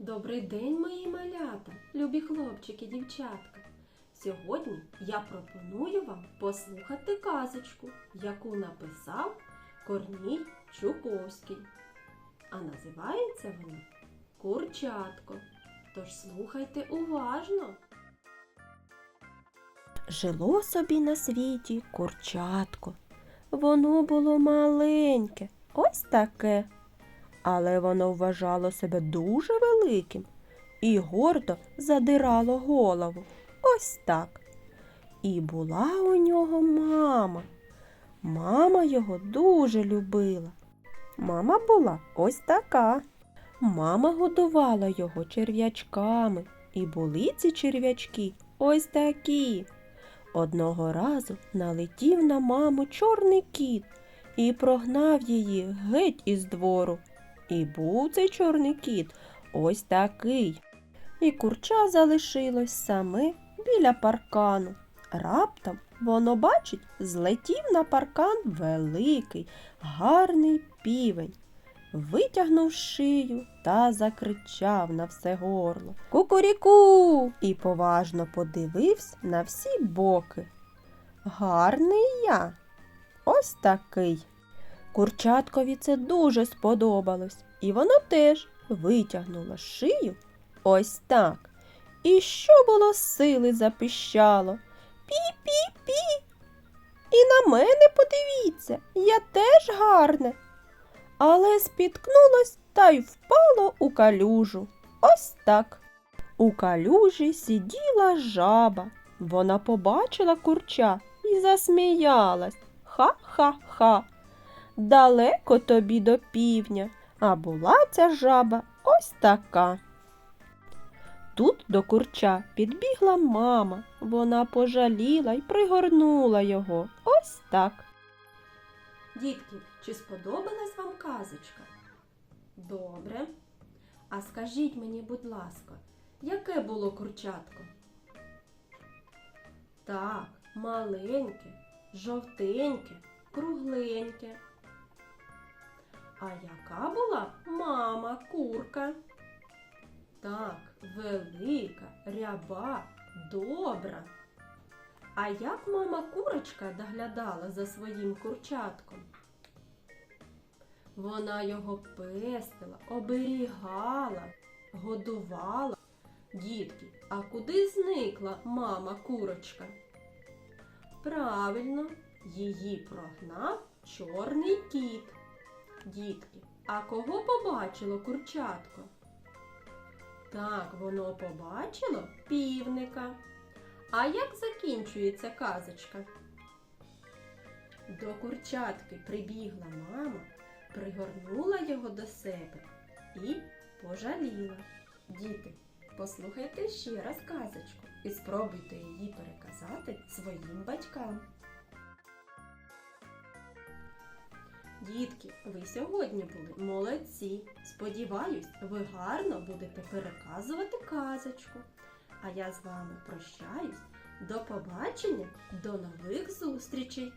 Добрий день, мої малята, любі хлопчики, дівчатка. Сьогодні я пропоную вам послухати казочку, яку написав Корній Чуковський. А називається вона Курчатко. Тож слухайте уважно. Жило собі на світі курчатко. Воно було маленьке, ось таке але воно вважало себе дуже великим і гордо задирало голову. Ось так. І була у нього мама. Мама його дуже любила. Мама була ось така. Мама годувала його черв'ячками, і були ці черв'ячки ось такі. Одного разу налетів на маму чорний кіт і прогнав її геть із двору. І був цей чорний кіт ось такий. І курча залишилось саме біля паркану. Раптом воно, бачить, злетів на паркан великий, гарний півень. Витягнув шию та закричав на все горло Кукуріку! І поважно подивився на всі боки. Гарний я. Ось такий. Курчаткові це дуже сподобалось, і воно теж витягнуло шию ось так. І що було сили запищало Пі-пі-пі. І на мене подивіться, я теж гарне. Але спіткнулось та й впало у калюжу. Ось так. У калюжі сиділа жаба. Вона побачила курча і засміялась. Ха-ха-ха. Далеко тобі до півдня, а була ця жаба ось така. Тут до курча підбігла мама. Вона пожаліла й пригорнула його. Ось так. Дітки, чи сподобалась вам казочка? Добре. А скажіть мені, будь ласка, яке було курчатко? Так, маленьке, жовтеньке, кругленьке. А яка була мама курка? Так, велика, ряба, добра. А як мама курочка доглядала за своїм курчатком? Вона його пестила, оберігала, годувала. Дітки, а куди зникла мама курочка? Правильно, її прогнав чорний кіт. Дітки, а кого побачило курчатко? Так, воно побачило півника. А як закінчується казочка? До курчатки прибігла мама, пригорнула його до себе і пожаліла. Діти, послухайте ще раз казочку і спробуйте її переказати своїм батькам. Дітки, ви сьогодні були молодці. Сподіваюсь, ви гарно будете переказувати казочку. А я з вами прощаюсь. До побачення, до нових зустрічей!